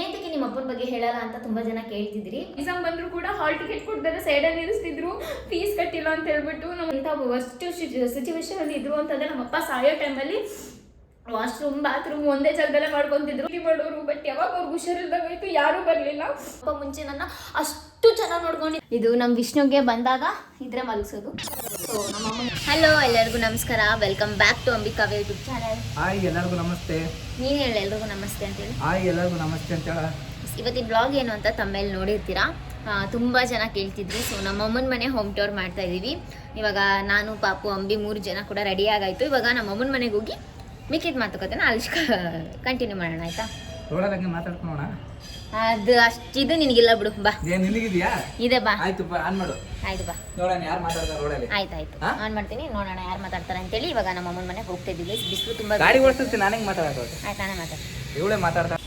ಏನಕ್ಕೆ ನಿಮ್ಮ ಅಪ್ಪನ ಬಗ್ಗೆ ಹೇಳಲ್ಲ ಅಂತ ತುಂಬಾ ಜನ ಕೇಳ್ತಿದ್ರಿ ಎಕ್ಸಾಮ್ ಬಂದ್ರು ಕೂಡ ಹಾಲ್ ಟಿಕೆಟ್ ಕೊಡ್ತಾರೆ ಸೈಡಲ್ಲಿ ನಿಲ್ಲಿಸ್ತಿದ್ರು ಫೀಸ್ ಕಟ್ಟಿಲ್ಲ ಅಂತ ಹೇಳ್ಬಿಟ್ಟು ನಾವು ಇಂಥ ವರ್ಸ್ಟ್ ಸಿಚುವೇಶನ್ ಅಲ್ಲಿ ಇದ್ರು ಅಂತಂದ್ರೆ ನಮ್ಮಪ್ಪ ಸಾಯೋ ಟೈಮಲ್ಲಿ ವಾಶ್ರೂಮ್ ಬಾತ್ರೂಮ್ ಒಂದೇ ಜಾಗದಲ್ಲೇ ಮಾಡ್ಕೊಂತಿದ್ರು. ಮಾಡೋರು ಬಟ್ ಯಾವಾಗ ಅವ್ರಿಗೆ ಹುಷಾರಿಲ್ದಾಗೋಯ್ತು ಯಾರೂ ಬರಲಿಲ್ಲ. ಅಪ್ಪ ಮುಂಚೆ ನನ್ನ ಅಷ್ಟು ಚೆನ್ನಾಗಿ ನೋಡ್ಕೊಂಡು ಇದು ನಮ್ಮ ವಿಷ್ಣುಗೆ ಬಂದಾಗ ಇದ್ರೆ ಮಲಗಿಸೋದು. ಸೊ ನಮ್ಮ ಹಲೋ ಎಲ್ಲರಿಗೂ ನಮಸ್ಕಾರ. Welcome back to Ambika YouTube channel hi ಎಲ್ಲರಿಗೂ ನಮಸ್ತೆ. ನೀನು ಹೇಳಿ ಎಲ್ರಿಗೂ ನಮಸ್ತೆ ಅಂತೇಳಿ ಹಾಯ್ ಎಲ್ಲರಿಗೂ ನಮಸ್ತೆ ಅಂತ ಹೇಳ. ಇವತ್ತಿನ ಬ್ಲಾಗ್ ಏನು ಅಂತ ತಮ್ಮೇಲೆ ನೋಡಿರ್ತೀರಾ? ತುಂಬಾ ಜನ ಕೇಳ್ತಿದ್ರು. ಸೊ ನಮ್ಮ ಅಮ್ಮನ ಮನೆ ಹೋಮ್ ಟೂರ್ ಮಾಡ್ತಾ ಇದೀವಿ. ಇವಾಗ ನಾನು ಪಾಪು ಅಂಬಿ ಮೂರು ಜನ ಕೂಡ ರೆಡಿ ಆಗಾಯ್ತು. ಇವಾಗ ನಮ್ಮ ಅಮ್ಮನ ಮನೆಗೆ ಹೋಗಿ ಮಿಕ್ಕಿದ ಮಾತುಕತೆನ ಅಲ್ಲಿ ಕಂಟಿನ್ಯೂ ಮಾಡೋಣ ಆಯ್ತಾ? ರೋಡಲ್ಲಿ ಮಾತಾಡ್ಕೊಳೋಣ ಅದು ಅಷ್ಟಿದು ನಿನಗಿಲ್ಲ ಬಿಡು ಬಾ. ಏನ್ ನಿನಗಿದ್ಯಾ? ಇದೆ ಬಾ. ಆಯ್ತು ಬಾ ಆನ್ ಮಾಡು. ಆಯ್ತು ಬಾ. ನೋಡೋಣ ಯಾರು ಮಾತಾಡ್ತಾರೆ ರೋಡಲ್ಲಿ? ಆಯ್ತು ಆಯ್ತು ಹಾ? ಆನ್ ಮಾಡ್ತೀನಿ ನೋಡೋಣ ಯಾರು ಮಾತಾಡ್ತಾರೆ ಅಂತೇಳಿ ಇವಾಗ ನಮ್ಮ ಅಮ್ಮನ ಮನೆಗೆ ಹೋಗ್ತಾ ಇದ್ದೀವಿ ಬಿಸಿಲು ತುಂಬಾ ಗಾಡಿ ಓಡಿಸ್ತೀನಿ ನಾನು ಹೆಂಗೆ ಮಾತಾಡೋದು ಆಯ್ತು ನಾನೇ ಮಾತಾಡ್ತೀನಿ. ಇವಳೇ ಮಾತಾಡ್ತಾ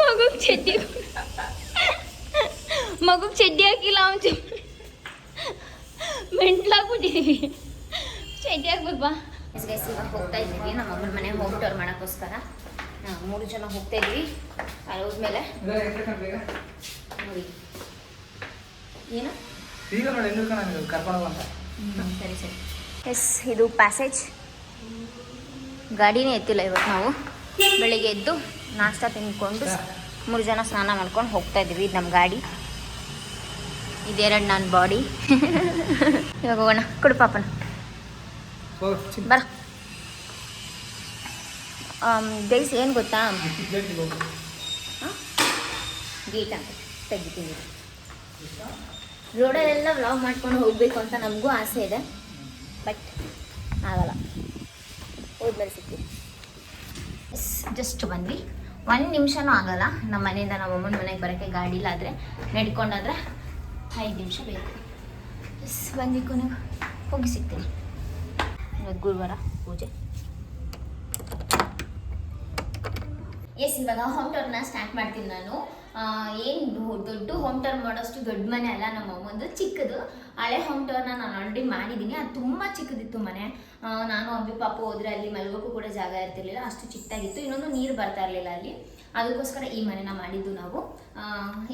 ಮಗು ಚಡ್ಡಿ ಮಗು ಚಡ್ಡಿ ಹಾಕಿಲ್ಲ ಅವನು ಮೆಂಟ್ಲಾಗ್ಬಿಟ್ಟಿದೀವಿ. ಚಡ್ಡಿ ಹಾಕ್ಬೇಕು ಬಾ. ಗೈಸ್ ಇವಾಗ ಹೋಗ್ತಾ ಇದ್ದೀವಿ. ನಮ್ಮ ಅಮ್ಮನ ಮನೆ ಹೋಮ್ ಟೂರ್ ಮಾಡೋಕ್ಕೋಸ್ಕರ ನಾವು ಮೂರು ಜನ ಹೋಗ್ತಾ ಇದ್ವಿ ಅಲ್ಲಿ ಹೋದ್ಮೇಲೆ ನೋಡಿ. ಏನು? ಸರಿ ಸರಿ. ಎಸ್ ಇದು ಪ್ಯಾಸೇಜ್ ಗಾಡಿನೇ ಎತ್ತಿಲ್ಲ ಇವತ್ತು ನಾವು. ಬೆಳಿಗ್ಗೆ ಎದ್ದು ನಾಷ್ಟ ತಿಂದ್ಕೊಂಡು ಮೂರು ಜನ ಸ್ನಾನ ಮಾಡ್ಕೊಂಡು ಹೋಗ್ತಾ ಇದ್ವಿ ಇದು ನಮ್ಮ ಗಾಡಿ. ಇದೆರಡು ನನ್ನ ಬಾಡಿ ಇವಾಗ ಹೋಗೋಣ. ಕೊಡು ಪಾಪನ. ಬರ. ಗೈಸ್ ಏನು ಗೊತ್ತಾ. ಗೇಟ್ ಅಂತ ತೆಗಿತೀನಿ. ರೋಡಲ್ಲೆಲ್ಲ ವ್ಲಾಗ್ ಮಾಡ್ಕೊಂಡು ಹೋಗಬೇಕು ಅಂತ ನಮಗೂ ಆಸೆ ಇದೆ. ಬಟ್ ಆಗಲ್ಲ. ಹೋದ್ಮೇಲೆ ಸಿಗ್ತೀವಿ ಎಸ್ ಜಸ್ಟ್ ಬಂದ್ವಿ. ಒಂದು ನಿಮಿಷನೂ ಆಗಲ್ಲ. ನಮ್ಮ ಮನೆಯಿಂದ ನಮ್ಮ ಅಮ್ಮನ ಮನೆಗೆ ಬರೋಕ್ಕೆ ಗಾಡಿ ಇಲ್ಲ ಆದರೆ, ನಡ್ಕೊಂಡಾದ್ರೆ ಐದು ನಿಮಿಷ ಬೇಕು. ಎಸ್ ಬಂದ್ವಿ ಕೊನೆಗೆ. ಹೋಗಿ ಸಿಗ್ತೀನಿ. ಗುರುವಾರ ಪೂಜೆ. ಎಸ್ ಇವಾಗ ಹೋಮ್ ಟರ್ನ ಸ್ಟಾರ್ಟ್ ಮಾಡ್ತೀನಿ ನಾನು. ಏನು ದೊಡ್ಡ ಹೋಮ್ ಟರ್ನ್ ಮಾಡೋಷ್ಟು ದೊಡ್ಡ ಮನೆ ಅಲ್ಲ ನಮ್ಮ ಅಮ್ಮಂದು ಚಿಕ್ಕದು. ಹಳೆ ಹೋಮ್ ಟರ್ನ ನಾನು ಆಲ್ರೆಡಿ ಮಾಡಿದ್ದೀನಿ ಅದು ತುಂಬ ಚಿಕ್ಕದಿತ್ತು ಮನೆ. ನಾನು ಅಮ್ಮಿ ಪಾಪ ಹೋದ್ರೆ ಅಲ್ಲಿ ಮಲಗೋಕ್ಕೂ ಕೂಡ ಜಾಗ ಇರ್ತಿರ್ಲಿಲ್ಲ. ಅಷ್ಟು ಚಿಕ್ಕದಾಗಿತ್ತು. ಇನ್ನೊಂದು ನೀರು ಬರ್ತಾ ಇರಲಿಲ್ಲ ಅಲ್ಲಿ. ಅದಕ್ಕೋಸ್ಕರ ಈ ಮನೆನ ಮಾಡಿದ್ದು ನಾವು.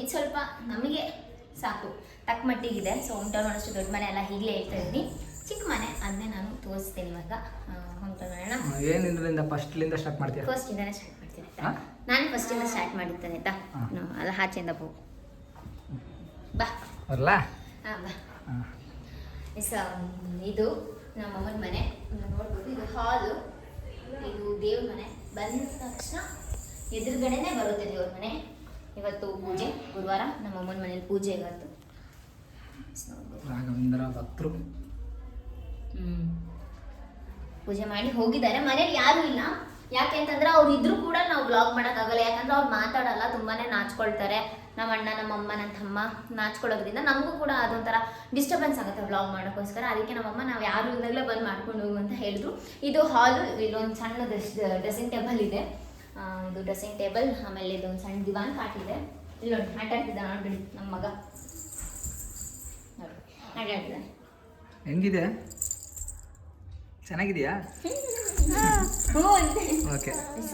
ಇದು ಸ್ವಲ್ಪ ನಮಗೆ ಸಾಕು. ತಕ್ಕ ಮಟ್ಟಿಗಿದೆ. ಸೊ ಹೋಮ್ ಟೂರ್ ಮಾಡೋಷ್ಟು ದೊಡ್ಡ ಮನೆ ಎಲ್ಲ ಹೀಗೆ ಹೇಳ್ತಾ ಇದ್ದೀನಿ. ಚಿಕ್ಕ ಮನೆ ಅದನ್ನೇ ನಾನು ತೋರಿಸ್ತೇನೆ ಇವಾಗ. ಹೋಮ್ ಟೂರ್ ಮಾಡೋಣ. ಏನಿಂದ ಫಸ್ಟ್ಲಿಂದ ಸ್ಟಾರ್ಟ್ ಮಾಡ್ತೀನಿ ಫಸ್ಟ್ ಇಂದ ಸ್ಟಾರ್ಟ್ ಮಾಡ್ತೀನಿ? ನಾನು ಫಸ್ಟ್ ಇಂದ ಸ್ಟಾರ್ಟ್ ಮಾಡಿರ್ತೇನೆ ಆಯ್ತಾ ಅಲ್ಲ ಆಚೆಯಿಂದ ಹೋಗು ಬಾ. ಬರಲಾ? ಹಾ ಬಾ. ಎಸ್ ಇದು ನಮ್ಮ ಅಮ್ಮನ ಮನೆ. ನೋಡ್ಬೋದು ಇದು ಹಾಲು ಇದು ದೇವ್ರ ಮನೆ. ಬಂದ ತಕ್ಷಣ ಎದುರುಗಡೆನೆ ಬರುತ್ತೆ ದೇವ್ರ ಮನೆ. ಇವತ್ತು ಪೂಜೆ. ಗುರುವಾರ ನಮ್ಮ ಅಮ್ಮನ ಮನೇಲಿ ಪೂಜೆ ಇವತ್ತು. ರಾಘವೇಂದ್ರ ಭಕ್ತರು. ಹ್ಮ್. ಪೂಜೆ ಮಾಡಿ ಹೋಗಿದ್ದಾರೆ. ಮನೇಲಿ ಯಾರು ಇಲ್ಲ. ಯಾಕೆ ಅಂತಂದ್ರೆ ಅವ್ರು ಇದ್ರು ಕೂಡ ನಾವು ಬ್ಲಾಗ್ ಮಾಡೋಕ್ಕಾಗಲ್ಲ. ಯಾಕಂದ್ರೆ ಅವ್ರು ಮಾತಾಡಲ್ಲ ತುಂಬಾನೇ ನಾಚ್ಕೊಳ್ತಾರೆ. ನಮ್ಮ ಅಣ್ಣ ನಮ್ಮ ಅಮ್ಮ ನನ್ನ ತಮ್ಮ ನಾಚ್ಕೊಳ್ಳೋದ್ರಿಂದ ನಮಗೂ ಕೂಡ ಅದೊಂಥರ ಡಿಸ್ಟರ್ಬೆನ್ಸ್ ಆಗುತ್ತೆ ಬ್ಲಾಗ್ ಮಾಡೋಕ್ಕೋಸ್ಕರ. ಅದಕ್ಕೆ ನಮ್ಮಮ್ಮ ನಾವು ಯಾರು ಇದ್ದಾಗಲೇ ಬಂದು ಮಾಡ್ಕೊಂಡು ಹೋಗು ಅಂತ ಹೇಳಿದ್ರು. ಇದು ಹಾಲು ಇಲ್ಲೊಂದು ಸಣ್ಣ ಡ್ರೆಸ್ಸಿಂಗ್ ಟೇಬಲ್ ಇದೆ. ಇದು ಡ್ರೆಸ್ಸಿಂಗ್ ಟೇಬಲ್ ಆಮೇಲೆ ಇದೊಂದು ಸಣ್ಣ ದಿವಾನ್ ಕಾಟಿದೆ ಇದೆ. ಇಲ್ಲೊಂದು ಆಟಾಡ್ತಿದ್ದ ನೋಡ್ಬಿಡಿ ನಮ್ಮ ಮಗ. ನೋಡಿ ಆಟ ಆಡ್ತಿದ್ದಾನೆ ಹೆಂಗಿದೆ? ಚೆನ್ನಾಗಿದೆಯಾ? ಓಕೆ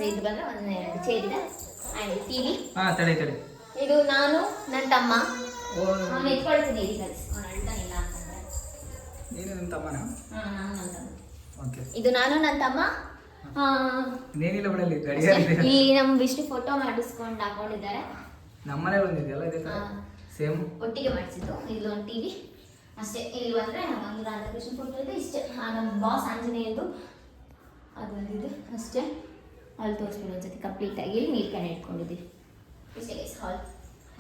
ಇದು ಬಂದ್ರೆ ಒಂದು ಆ್ಯಂಡ್ ಟಿವಿ ಹಾಂ ತಡೆ ತಡೆ. ಇದು ನಾನು ನನ್ನ ತಮ್ಮ. ಅವನು ಎತ್ಕೊಳ್ತೀನಿ ಇಲ್ಲಿ ಕಲಿಸಿ ಅವನು ಅಳ್ತಾನಿಲ್ಲ ಅಂತಂದ್ರೆ. ನೀನು ನಿಮ್ಮ ತಮ್ಮನ? ಹಾಂ ನಾನು ನನ್ನ ತಮ್ಮ. ಓಕೆ ಇದು ನಾನು ನನ್ನ ತಮ್ಮ. ನೀನಿಲ್ಲ ಅಷ್ಟೇ. ಇಲ್ಲಿ ನಮ್ಮ ವಿಷ್ಣು ಫೋಟೋ ಮಾಡಿಸ್ಕೊಂಡು ಹಾಕೊಂಡಿದ್ದಾರೆ. ನಮ್ಮನೆ ಬಂದಿದೆಯಲ್ಲ ಇದೇ. ಸೇಮ್ ಒಟ್ಟಿಗೆ ಮಾಡಿಸಿದ್ದು. ಇಲ್ಲೊಂದು ಟಿವಿ ಅಷ್ಟೇ. ಇಲ್ಲಿ ಬಂದ್ರೆ ಒಂದು ರಾಧಾಕೃಷ್ಣ ಫೋಟೋ ಇದೆ. ಇಷ್ಟೇ. ನಮ್ಮ ಬಾಸ್ ಆಂಜನೇಯದು ಅದೊಂದಿದೆ ಅಷ್ಟೇ. ಅಲ್ಲಿ ತೋರಿಸ್ಬಿಡು ಒಂದ್ಸತಿ ಕಂಪ್ಲೀಟ್ ಆಗಿ. ಇಲ್ಲಿ ನೀರು ಕ್ಯಾನ್ ಇಟ್ಕೊಂಡಿದ್ದೀವಿ ಹಾಲ್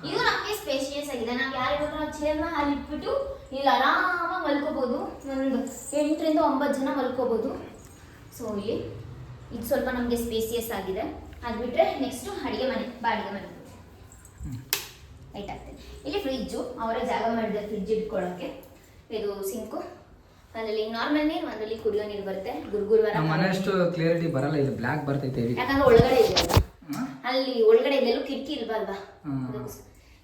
ಇದು ನಮಗೆ ಸ್ಪೇಷಿಯಸ್ ಆಗಿದೆ. ನಾವು ಯಾರಿಗಾದ್ರೂ ಚೇರ್ನ ಅಲ್ಲಿ ಇಟ್ಬಿಟ್ಟು ಇಲ್ಲಿ ಆರಾಮಾಗಿ ಮಲ್ಕೋಬೋದು. ಒಂದು ಎಂಟರಿಂದ ಒಂಬತ್ತು ಜನ ಮಲ್ಕೋಬೋದು. ಸೊ ಇಲ್ಲಿ ಇದು ಸ್ವಲ್ಪ ನಮಗೆ ಸ್ಪೇಸಿಯಸ್ ಆಗಿದೆ. ಅದು ಬಿಟ್ಟರೆ ನೆಕ್ಸ್ಟು ಅಡುಗೆ ಮನೆ ಬಾಡಿಗೆ ಮನೆ. ಲೈಟ್ ಆಗ್ತದೆ. ಇಲ್ಲಿ ಫ್ರಿಜ್ಜು ಅವರೇ ಜಾಗ ಮಾಡಿದೆ ಫ್ರಿಜ್ ಇಟ್ಕೊಳ್ಳೋಕ್ಕೆ ಇದು ಸಿಂಕು ಅದರಲ್ಲಿ ನಾರ್ಮಲ್ ನೀರು ಕುಡಿಯೋ ನೀರು ಬರುತ್ತೆ. ಗುರುಗುರುವಾರ ನಮ್ಮ ಮನೆ ಕ್ಲಿಯರಿಟಿ ಬರಲ್ಲ ಇದು ಬ್ಲ್ಯಾಕ್ ಬರ್ತೈತೆ ಯಾಕಂದ್ರೆ ಒಳಗಡೆ ಇದೆ ಅಲ್ಲಿ ಒಳಗಡೆ ಇದೆಲ್ಲೂ ಕಿಟಕಿ ಇಲ್ವಲ್ವಾ?